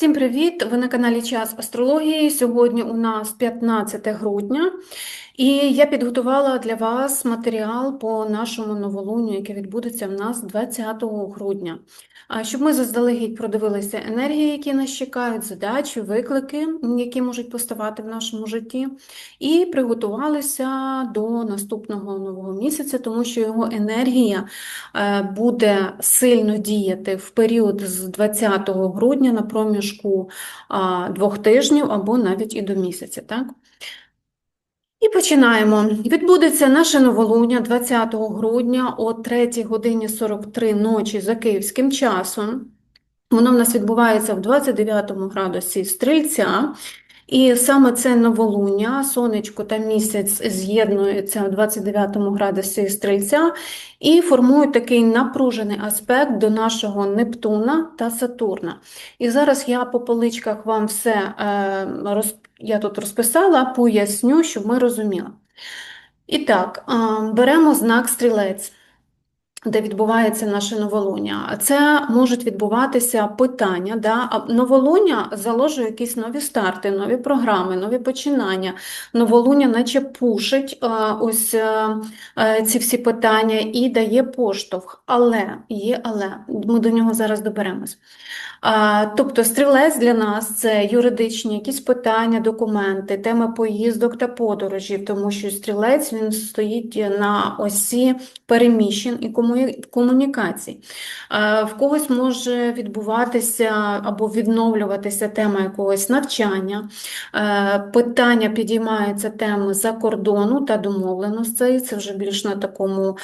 Всім привіт! Ви на каналі Час Астрології. Сьогодні у нас 15 грудня, і я підготувала для вас матеріал по нашому новолунню, яке відбудеться в нас 20 грудня. Щоб ми заздалегідь продивилися енергії, які нас чекають, задачі, виклики, які можуть поставати в нашому житті, і приготувалися до наступного нового місяця, тому що його енергія е, буде сильно діяти в період з 20 грудня на проміжку двох тижнів або навіть і до місяця. Так? І починаємо. Відбудеться наше новолуння 20 грудня о 3 годині 43 ночі за київським часом. Воно в нас відбувається в 29 градусі Стрільця. І саме це новолуння, сонечко та місяць з'єднуються в 29 градусі Стрільця і формують такий напружений аспект до нашого Нептуна та Сатурна. І зараз я по поличках вам все е, я тут розписала, поясню, щоб ми розуміли. І так, е, беремо знак стрілець де відбувається наше новолуння. Це можуть відбуватися питання. Да? Новолуння заложує якісь нові старти, нові програми, нові починання. Новолуння наче пушить е, ось е, е, ці всі питання і дає поштовх. Але є, але ми до нього зараз доберемось. Тобто стрілець для нас це юридичні якісь питання, документи, теми поїздок та подорожів, тому що стрілець він стоїть на осі переміщень і комунікацій. В когось може відбуватися або відновлюватися тема якогось навчання, питання підіймаються теми за кордону та домовленостей, це вже більш на такому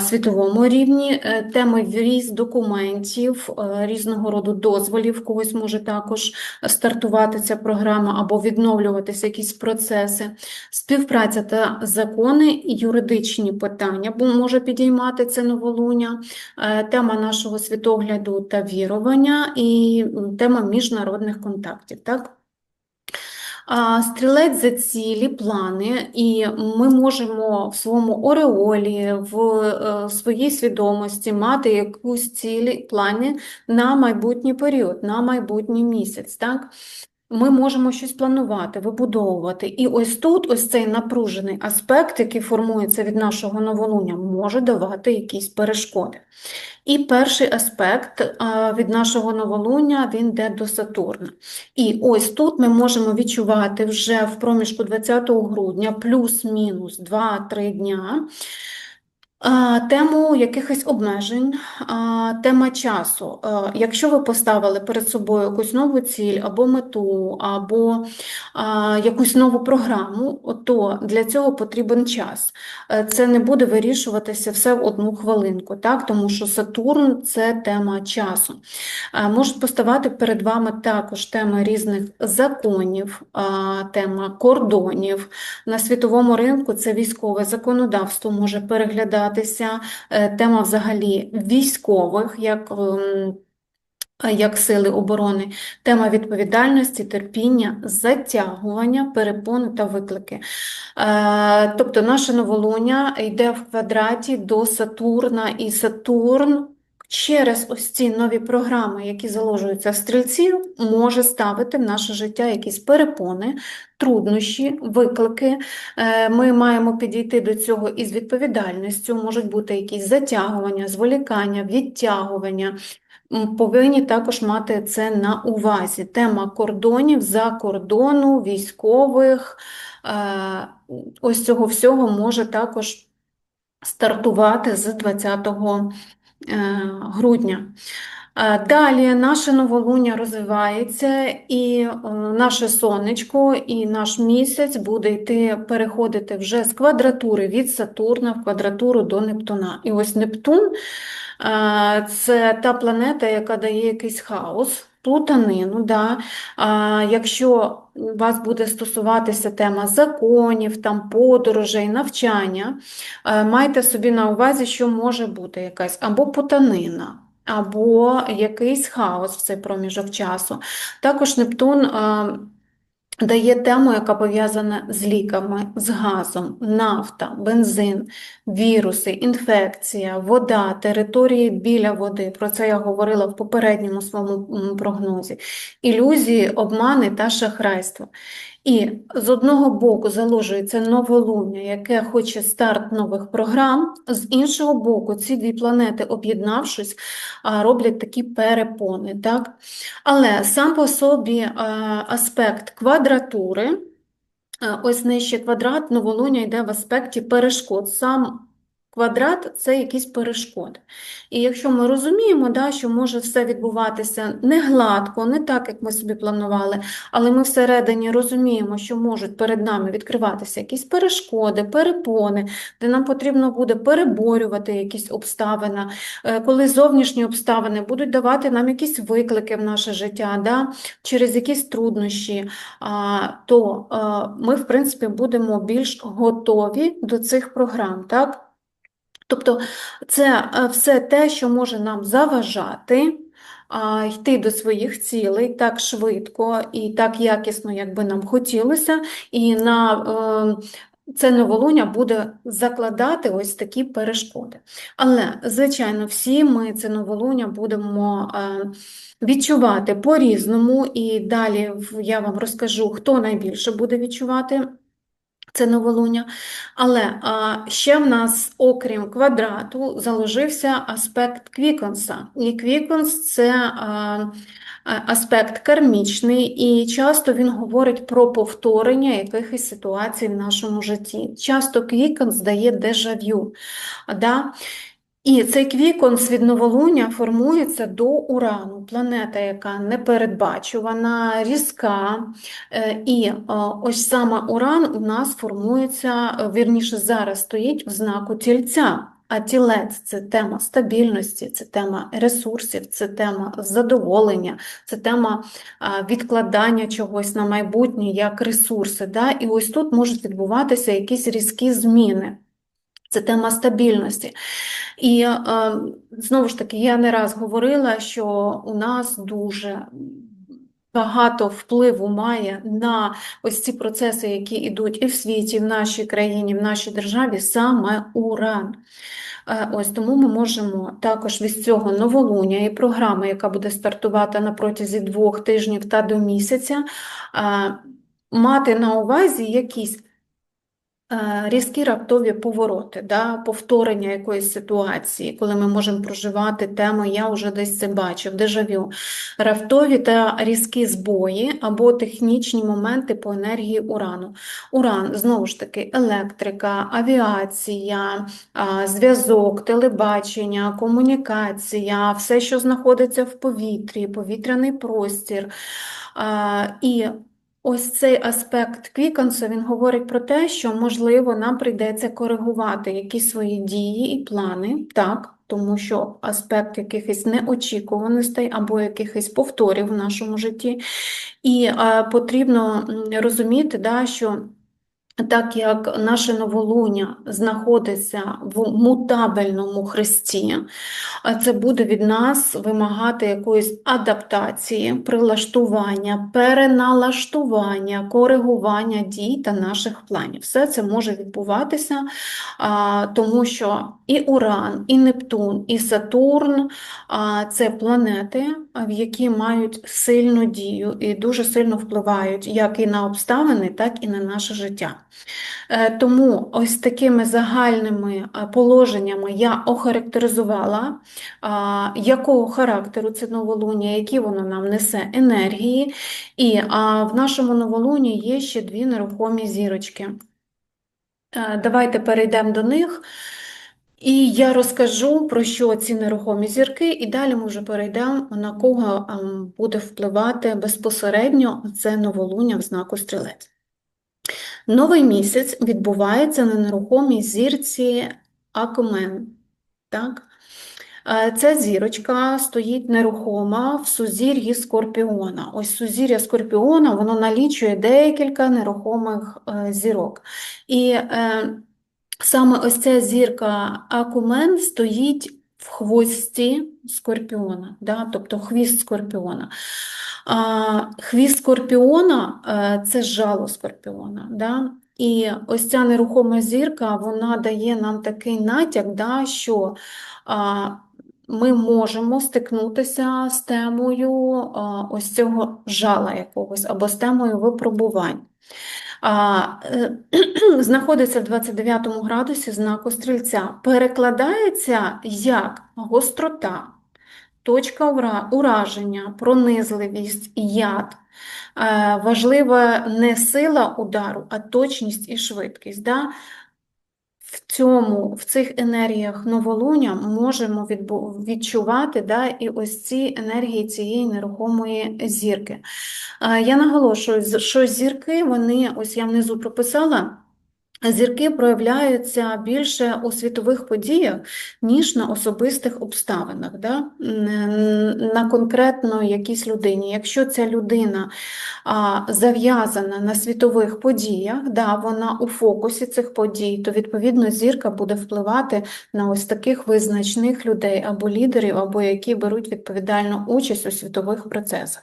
світовому рівні, е, теми вріз документів е, різного роду дозволів, когось може також стартувати ця програма або відновлюватися якісь процеси, співпраця та закони, юридичні питання, бо може підіймати це новолуння, е, тема нашого світогляду та вірування і тема міжнародних контактів. Так? Стрілець за цілі, плани, і ми можемо в своєму ореолі, в е, своїй свідомості мати якусь цілі, плани на майбутній період, на майбутній місяць. Так? Ми можемо щось планувати, вибудовувати. І ось тут ось цей напружений аспект, який формується від нашого новолуння, може давати якісь перешкоди. І перший аспект від нашого новолуння він йде до Сатурна. І ось тут ми можемо відчувати вже в проміжку 20 грудня плюс-мінус 2-3 дня. Тему якихось обмежень, тема часу. Якщо ви поставили перед собою якусь нову ціль або мету, або якусь нову програму, то для цього потрібен час. Е, це не буде вирішуватися все в одну хвилинку, так? тому що Сатурн це тема часу. Можуть поставати перед вами також теми різних законів, тема кордонів. На світовому ринку це військове законодавство може переглядати розглядатися е, тема взагалі військових, як ем, як сили оборони, тема відповідальності, терпіння, затягування, перепони та виклики. Е, тобто наше новолуння йде в квадраті до Сатурна, і Сатурн через ось ці нові програми, які заложуються в стрільці, може ставити в наше життя якісь перепони, труднощі, виклики. Е, ми маємо підійти до цього із відповідальністю, можуть бути якісь затягування, зволікання, відтягування. Повинні також мати це на увазі. Тема кордонів, за кордону, військових, е, ось цього всього може також стартувати з 20 Е, грудня. Е, далі наше новолуння розвивається, і е, наше сонечко, і наш місяць буде йти переходити вже з квадратури від Сатурна в квадратуру до Нептуна. І ось Нептун це та планета, яка дає якийсь хаос плутанину. Да? А, Якщо вас буде стосуватися тема законів, там, подорожей, навчання, а, майте собі на увазі, що може бути якась або путанина. Або якийсь хаос в цей проміжок часу. Також Нептун дає тему, яка пов'язана з ліками, з газом, нафта, бензин, віруси, інфекція, вода, території біля води. Про це я говорила в попередньому своєму прогнозі. Ілюзії, обмани та шахрайство. І з одного боку заложується новолуння, яке хоче старт нових програм, з іншого боку, ці дві планети, об'єднавшись, роблять такі перепони. Так? Але сам по собі аспект квадратури, ось нижче квадрат, новолуння йде в аспекті перешкод. Сам квадрат це якісь перешкоди. І якщо ми розуміємо, да, що може все відбуватися не гладко, не так, як ми собі планували, але ми всередині розуміємо, що можуть перед нами відкриватися якісь перешкоди, перепони, де нам потрібно буде переборювати якісь обставини, е, коли зовнішні обставини будуть давати нам якісь виклики в наше життя, да, через якісь труднощі, то е, ми, в принципі, будемо більш готові до цих програм. так? Тобто це е, все те, що може нам заважати йти до своїх цілей так швидко і так якісно, як би нам хотілося, і на е, це новолуння буде закладати ось такі перешкоди. Але, звичайно, всі ми це новолуння будемо е, відчувати по-різному, і далі я вам розкажу, хто найбільше буде відчувати. Це новолуння. Але а, ще в нас, окрім квадрату, заложився аспект квіконса. І квіконс це а, аспект кармічний, і часто він говорить про повторення якихось ситуацій в нашому житті. Часто квіконс дає дежавю. Да? І цей квіконс від новолуння формується до Урану, планета, яка непередбачувана, різка. Е, І е, ось саме Уран у нас формується, е, вірніше, зараз стоїть в знаку тільця. А тілець це тема стабільності, це тема ресурсів, це тема задоволення, це тема відкладання чогось на майбутнє як ресурси. Да? І ось тут можуть відбуватися якісь різкі зміни. Це тема стабільності. І е, знову ж таки, я не раз говорила, що у нас дуже багато впливу має на ось ці процеси, які йдуть і в світі, і в нашій країні, в нашій державі, саме уран. Е, Ось тому ми можемо також від цього новолуння і програми, яка буде стартувати на протязі двох тижнів та до місяця, е, мати на увазі якісь Різкі раптові повороти, да, повторення якоїсь ситуації, коли ми можемо проживати тему Я вже десь це бачив, дежавю, раптові та різкі збої або технічні моменти по енергії урану. Уран, знову ж таки, електрика, авіація, зв'язок, телебачення, комунікація, все, що знаходиться в повітрі, повітряний простір. І Ось цей аспект Квікансу він говорить про те, що, можливо, нам прийдеться коригувати якісь свої дії і плани, так, тому що аспект якихось неочікуваностей або якихось повторів в нашому житті. І е, потрібно розуміти, да, що так як наше новолуння знаходиться в мутабельному хресті, це буде від нас вимагати якоїсь адаптації, прилаштування, переналаштування, коригування дій та наших планів. Все це може відбуватися, тому що і Уран, і Нептун, і Сатурн це планети, які мають сильну дію і дуже сильно впливають як і на обставини, так і на наше життя. Е, Тому ось такими загальними положеннями я охарактеризувала, якого характеру це новолуння, які воно нам несе енергії. І в нашому новолунні є ще дві нерухомі зірочки. Е, Давайте перейдемо до них. І я розкажу про що ці нерухомі зірки, і далі ми вже перейдемо на кого ем, буде впливати безпосередньо це новолуння в знаку стрілець. Новий місяць відбувається на нерухомій зірці Акмен. Так? Е, Ця зірочка стоїть нерухома в сузір'ї Скорпіона. Ось сузір'я Скорпіона воно налічує декілька нерухомих е, зірок. І е, саме ось ця зірка Акумен стоїть в хвості Скорпіона, да? тобто хвіст Скорпіона. Хвіст скорпіона е, це жало скорпіона. Да? І ось ця нерухома зірка, вона дає нам такий натяк, да, що ми можемо стикнутися з темою ось цього жала якогось або з темою випробувань. Е, знаходиться в 29 градусі знаку стрільця. Перекладається як гострота, точка ураження, пронизливість, яд. Е, Важлива не сила удару, а точність і швидкість. Да? В цьому, в цих енергіях новолуння можемо відчувати да, і ось ці енергії цієї нерухомої зірки. Е, Я наголошую, що зірки, вони, ось я внизу прописала, зірки проявляються більше у світових подіях, ніж на особистих обставинах, да? На конкретно якійсь людині. Якщо ця людина зав'язана на світових подіях, да, вона у фокусі цих подій, то відповідно зірка буде впливати на ось таких визначних людей або лідерів, або які беруть відповідальну участь у світових процесах.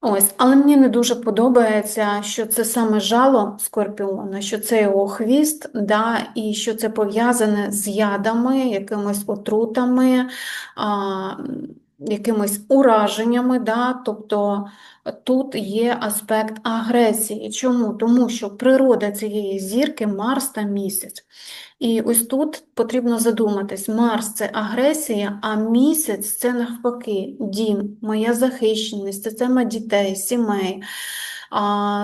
Ось, але мені не дуже подобається, що це саме жало скорпіона, що це його хвіст, да, і що це пов'язане з ядами, якимись отрутами, а, якимись ураженнями. Да, тобто тут є аспект агресії. Чому? Тому що природа цієї зірки Марс та місяць. І ось тут потрібно задуматись: Марс це агресія, а місяць це навпаки дім, моя захищеність, це тема дітей, сімей,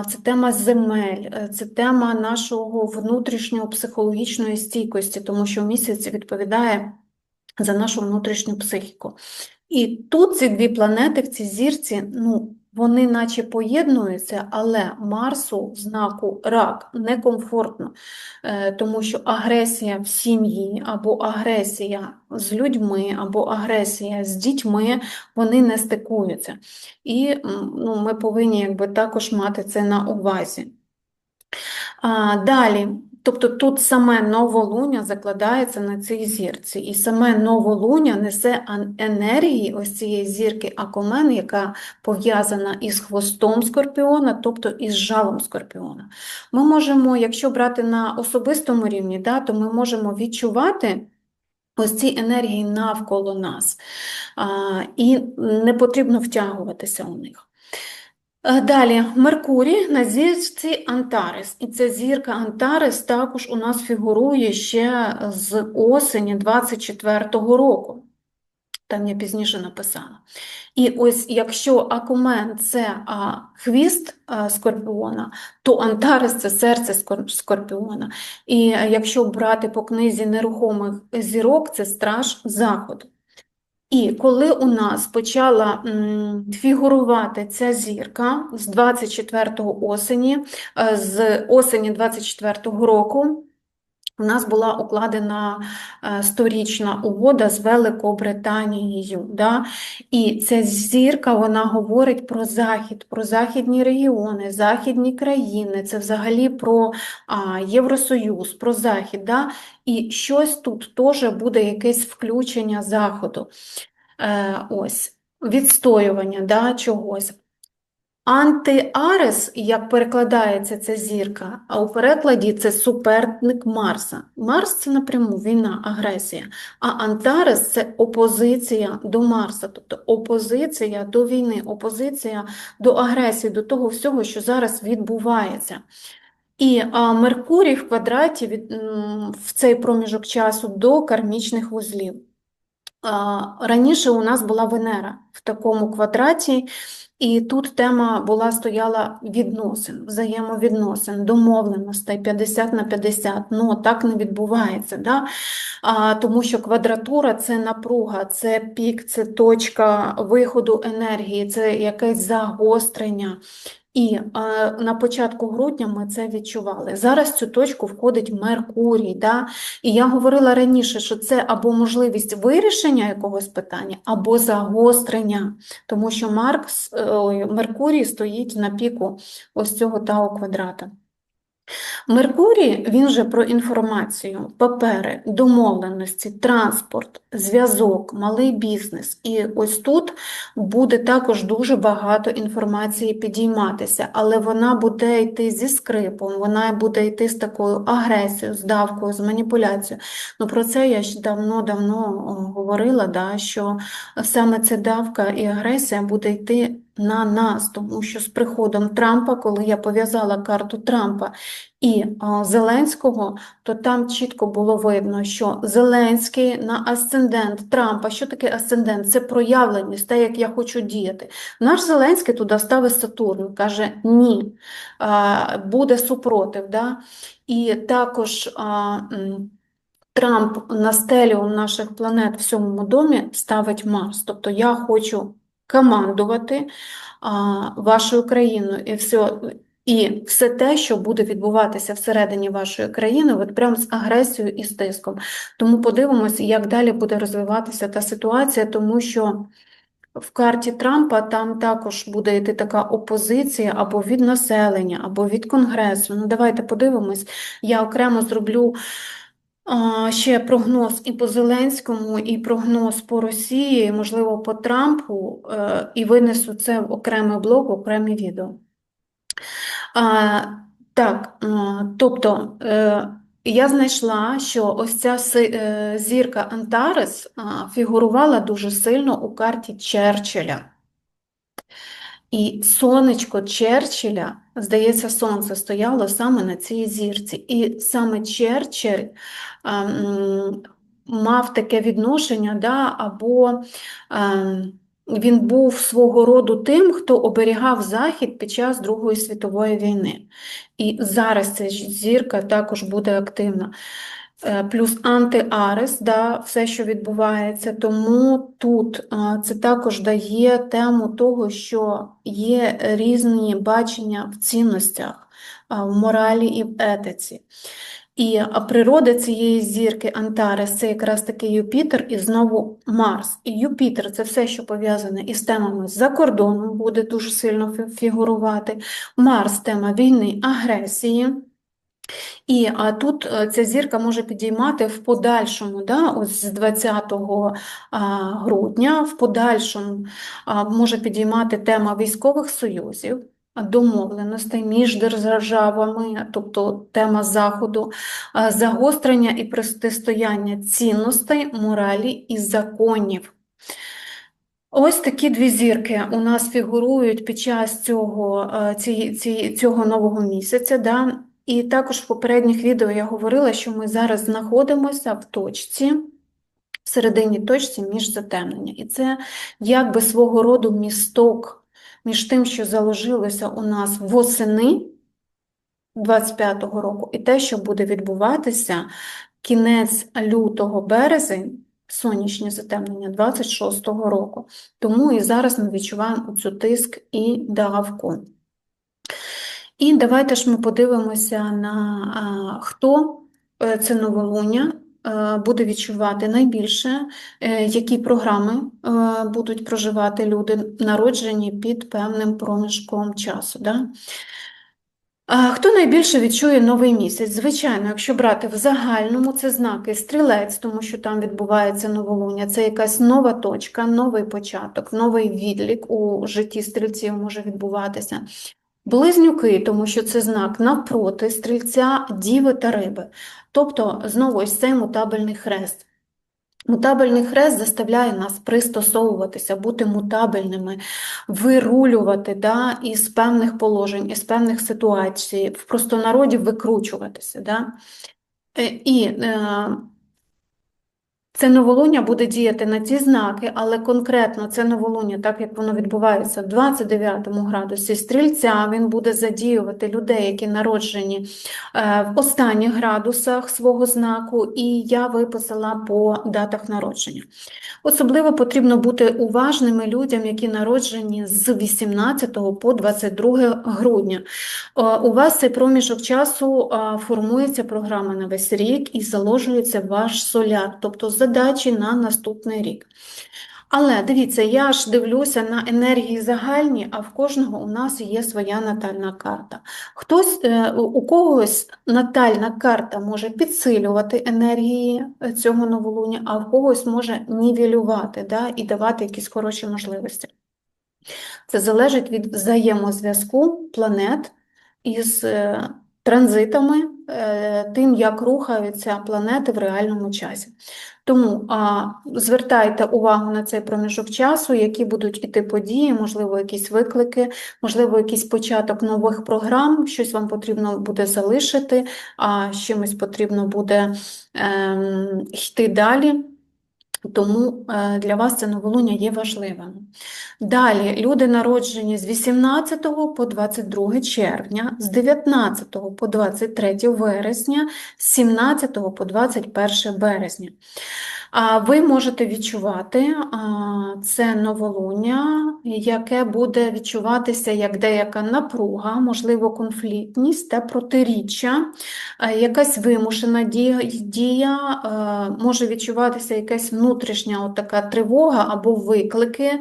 це тема земель, е, це тема нашого внутрішнього психологічної стійкості, тому що місяць відповідає за нашу внутрішню психіку. І тут ці дві планети в цій зірці, ну, вони наче поєднуються, але Марсу знаку рак некомфортно, е, тому що агресія в сім'ї, або агресія з людьми, або агресія з дітьми, вони не стикуються. І ну, ми повинні якби, також мати це на увазі. А, далі, тобто тут саме новолуння закладається на цій зірці, і саме новолуння несе енергії ось цієї зірки Акомен, яка пов'язана із хвостом скорпіона, тобто із жалом скорпіона. Ми можемо, якщо брати на особистому рівні, да, то ми можемо відчувати. Ось ці енергії навколо нас, і не потрібно втягуватися у них. Е, Далі, Меркурій на зірці Антарес. І ця зірка Антарес також у нас фігурує ще з осені 24-го року. Там я пізніше написала. І ось якщо Акумен – це а, хвіст а, скорпіона, то Антарес – це серце скорпіона. І якщо брати по книзі нерухомих зірок, це страж заходу. І коли у нас почала фігурувати ця зірка з 24 осені, е, з осені 24 року, у нас була укладена е, сторічна угода з Великобританією. Да? І ця зірка вона говорить про Захід, про західні регіони, західні країни, це взагалі про а, Євросоюз, про Захід. Да? І щось тут теж буде якесь включення Заходу. Е, ось, відстоювання да, чогось. Антиарес, як перекладається ця зірка, а у перекладі це суперник Марса. Марс це напряму війна, агресія, а Антарес це опозиція до Марса, тобто опозиція до війни, опозиція до агресії, до того всього, що зараз відбувається. І а, Меркурій в квадраті від, в цей проміжок часу до кармічних вузлів. Раніше у нас була Венера в такому квадраті, і тут тема була стояла відносин, взаємовідносин, домовленостей 50 на 50. Ну, так не відбувається, да? а, тому що квадратура це напруга, це пік, це точка виходу енергії, це якесь загострення. І е, на початку грудня ми це відчували. Зараз цю точку входить Меркурій. Да? І я говорила раніше, що це або можливість вирішення якогось питання, або загострення, тому що Маркс, ой, Меркурій стоїть на піку ось цього Тау квадрата. Меркурій, він же про інформацію, папери, домовленості, транспорт, зв'язок, малий бізнес. І ось тут буде також дуже багато інформації підійматися, але вона буде йти зі скрипом, вона буде йти з такою агресією, з давкою, з маніпуляцією. Ну про це я ж давно-давно говорила, да, що саме ця давка і агресія буде йти на нас, тому що з приходом Трампа, коли я пов'язала карту Трампа і а, Зеленського, то там чітко було видно, що Зеленський на асцендент Трампа. Що таке асцендент? Це проявленість, те, як я хочу діяти. Наш Зеленський туди ставить Сатурн, каже ні, а, буде супротив. Да? І також. А, Трамп на стелю наших планет в сьомому домі ставить Марс. Тобто я хочу командувати вашою країною і все. І все те, що буде відбуватися всередині вашої країни, от прямо з агресією і з тиском. Тому подивимося, як далі буде розвиватися та ситуація, тому що в карті Трампа там також буде йти така опозиція або від населення, або від Конгресу. Ну, давайте подивимось. Я окремо зроблю ще прогноз і по Зеленському, і прогноз по Росії, можливо, по Трампу, е, і винесу це в окремий блок, в окреме відео. Так, тобто е, я знайшла, що ось ця е, зірка Антарес фігурувала дуже сильно у карті Черчилля. І сонечко Черчилля, здається, сонце стояло саме на цій зірці. І саме Черчилль ем, мав таке відношення, да, або ем, він був свого роду тим, хто оберігав Захід під час Другої світової війни. І зараз ця зірка також буде активна. Е, плюс антиарес, да, все, що відбувається. Тому тут це також дає тему того, що є різні бачення в цінностях, в моралі і в етиці. І природа цієї зірки Антарес це якраз таки Юпітер і знову Марс. І Юпітер це все, що пов'язане із темами за кордоном, буде дуже сильно фігурувати. Марс тема війни, агресії. І а тут е, ця зірка може підіймати в подальшому, да, ось з 20 грудня, в подальшому може підіймати тема військових союзів, домовленостей між державами, тобто тема Заходу, загострення і протистояння цінностей, моралі і законів. Ось такі дві зірки у нас фігурують під час цього ці, цього нового місяця. Да? І також в попередніх відео я говорила, що ми зараз знаходимося в точці, в середині точці між затемнення. І це якби свого роду місток між тим, що заложилося у нас восени 25-го року, і те, що буде відбуватися кінець лютого березень. Сонячне затемнення 26-го року. Тому і зараз ми відчуваємо цю тиск і давку. І давайте ж ми подивимося на хто е, це новолуння е, буде відчувати найбільше, е, які програми будуть проживати люди, народжені під певним проміжком часу. Да? Хто найбільше відчує новий місяць? Звичайно, якщо брати в загальному, це знаки стрілець, тому що там відбувається новолуння, це якась нова точка, новий початок, новий відлік у житті стрільців може відбуватися. Близнюки, тому що це знак навпроти стрільця, діви та риби. Тобто, знову ось цей мутабельний хрест. Мутабельний хрест заставляє нас пристосовуватися, бути мутабельними, вирулювати да, із певних положень, із певних ситуацій, в простонароді викручуватися. Да. Е, і е, це новолуння буде діяти на ці знаки, але конкретно це новолуння, так як воно відбувається в 29 градусі стрільця, він буде задіювати людей, які народжені е, в останніх градусах свого знаку, і я виписала по датах народження. Особливо потрібно бути уважними людям, які народжені з 18 по 22 грудня. Е, у вас цей проміжок часу е, формується програма на весь рік і заложується ваш соляр. тобто задачі на наступний рік. Але дивіться, я ж дивлюся на енергії загальні, а в кожного у нас є своя натальна карта. Хтось, е, у- когось натальна карта може підсилювати енергії е, цього новолуння, а в когось може нівелювати да, і давати якісь хороші можливості. Це залежить від взаємозв'язку планет із е, транзитами, е, тим, як рухаються планети в реальному часі. Тому а, звертайте увагу на цей проміжок часу, які будуть іти події, можливо, якісь виклики, можливо, якийсь початок нових програм, щось вам потрібно буде залишити, а з чимось потрібно буде ем, йти далі. Тому е, для вас це новолуння є важливим. Далі, люди народжені з 18 по 22 червня, з 19 по 23 вересня, з 17 по 21 березня. Ви можете відчувати це новолуння, яке буде відчуватися як деяка напруга, можливо, конфліктність та протиріччя, якась вимушена дія, може відчуватися якась внутрішня така тривога або виклики,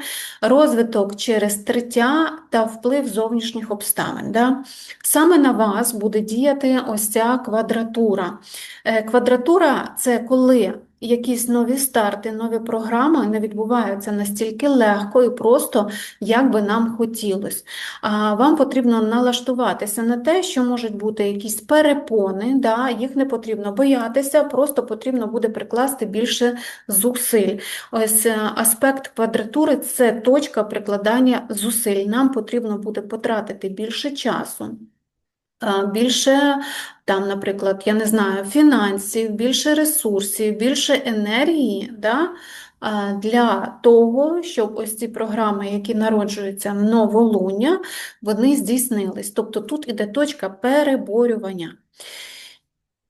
розвиток через третя та вплив зовнішніх обставин. Да? Саме на вас буде діяти ось ця квадратура. Е, Квадратура це коли якісь нові старти, нові програми не відбуваються настільки легко і просто, як би нам хотілося. Вам потрібно налаштуватися на те, що можуть бути якісь перепони, да, їх не потрібно боятися, просто потрібно буде прикласти більше зусиль. Ось е, аспект квадратури це точка прикладання зусиль. Нам потрібно буде потратити більше часу. Більше там, наприклад, я не знаю, фінансів, більше ресурсів, більше енергії да, для того, щоб ось ці програми, які народжуються в новолуння, вони здійснились. Тобто тут іде точка переборювання.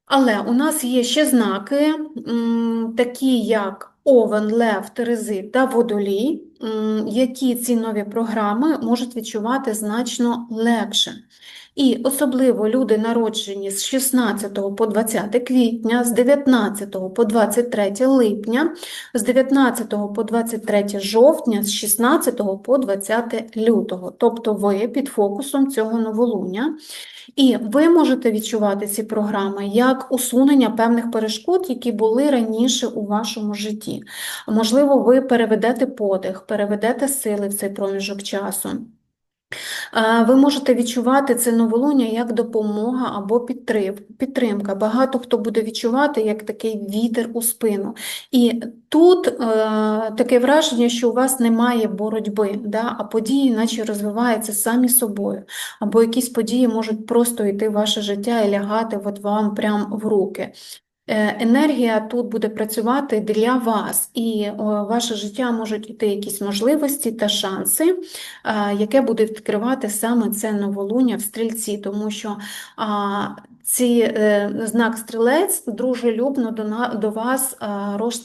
Але у нас є ще знаки, такі як Овен, Лев, Терези та Водолій, які ці нові програми можуть відчувати значно легше. І особливо люди, народжені з 16 по 20 квітня, з 19 по 23 липня, з 19 по 23 жовтня, з 16 по 20 лютого. Тобто ви під фокусом цього новолуння. І ви можете відчувати ці програми як усунення певних перешкод, які були раніше у вашому житті. Можливо, ви переведете подих, переведете сили в цей проміжок часу. Ви можете відчувати це новолуння як допомога або підтримка. Багато хто буде відчувати як такий вітер у спину. І тут е, таке враження, що у вас немає боротьби, да? а події наче розвиваються самі собою. Або якісь події можуть просто йти в ваше життя і лягати от вам прямо в руки. Е, Енергія тут буде працювати для вас, і ваше життя можуть йти якісь можливості та шанси, яке буде відкривати саме це новолуння в стрільці, тому що ці, е, знак стрілець дружелюбно до, вас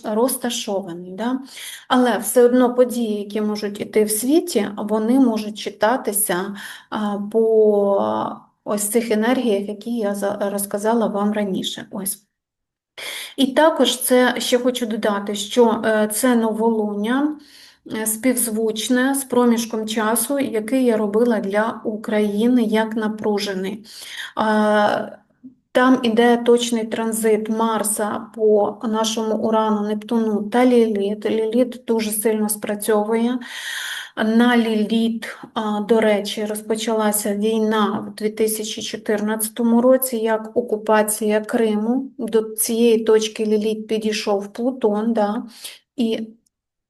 розташований. Да? Але все одно події, які можуть йти в світі, вони можуть читатися по ось цих енергіях, які я за- розказала вам раніше. Ось. І також це ще хочу додати, що е, це новолуння е, співзвучне з проміжком часу, який я робила для України як напружений. Там іде точний транзит Марса по нашому Урану, Нептуну та Ліліт. Ліліт дуже сильно спрацьовує. На Ліліт, до речі, розпочалася війна в 2014 році як окупація Криму. До цієї точки Ліліт підійшов Плутон, да, і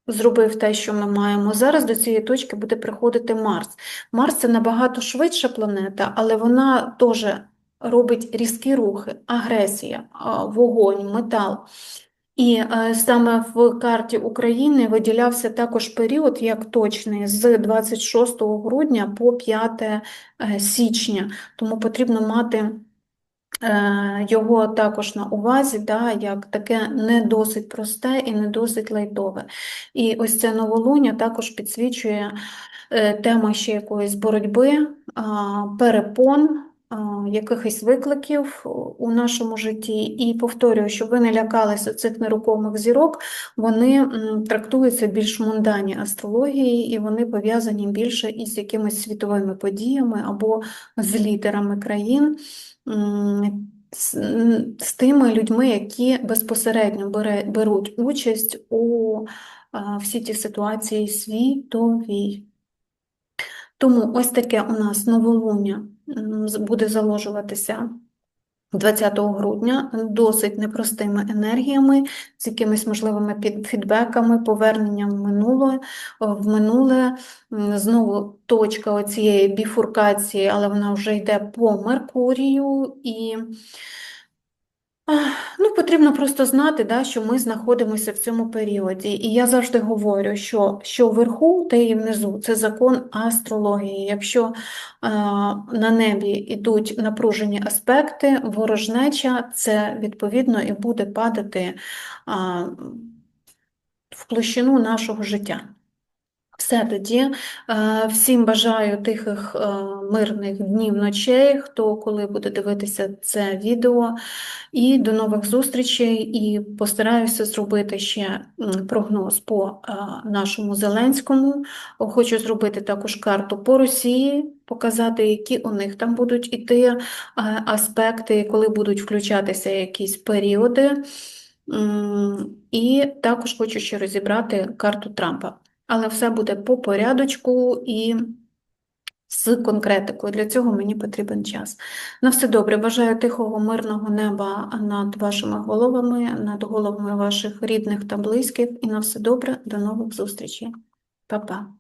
зробив те, що ми маємо. Зараз до цієї точки буде приходити Марс. Марс це набагато швидша планета, але вона теж робить різкі рухи, агресія, вогонь, метал. І е, саме в карті України виділявся також період як точний з 26 грудня по 5 е, січня, тому потрібно мати е, його також на увазі, да, як таке не досить просте і не досить лайтове. І ось це новолуння також підсвічує тему ще якоїсь боротьби, перепон, якихось викликів у нашому житті. І повторюю, щоб ви не лякалися цих нерухомих зірок, вони трактуються більш мундані астрології, і вони пов'язані більше із якимись світовими подіями або з лідерами країн. З, тими людьми, які безпосередньо беруть участь у всі ті ситуації світовій. Тому ось таке у нас новолуння буде заложуватися 20 грудня досить непростими енергіями, з якимись можливими фідбеками, поверненням в минуле, в минуле. Знову точка оцієї біфуркації, але вона вже йде по Меркурію і. Ну, потрібно просто знати, да, що ми знаходимося в цьому періоді. І я завжди говорю, що що вверху, те і внизу це закон астрології. Якщо е, на небі йдуть напружені аспекти, ворожнеча, це відповідно і буде падати а, в площину нашого життя. Все тоді. Е, Всім бажаю тихих е, мирних днів ночей, хто коли буде дивитися це відео. І до нових зустрічей. І постараюся зробити ще прогноз по е, нашому Зеленському. Хочу зробити також карту по Росії, показати, які у них там будуть іти аспекти, коли будуть включатися якісь періоди. І також хочу ще розібрати карту Трампа. Але все буде по порядочку і з конкретикою. Для цього мені потрібен час. На все добре. Бажаю тихого, мирного неба над вашими головами, над головами ваших рідних та близьких. І на все добре. До нових зустрічей. Па-па.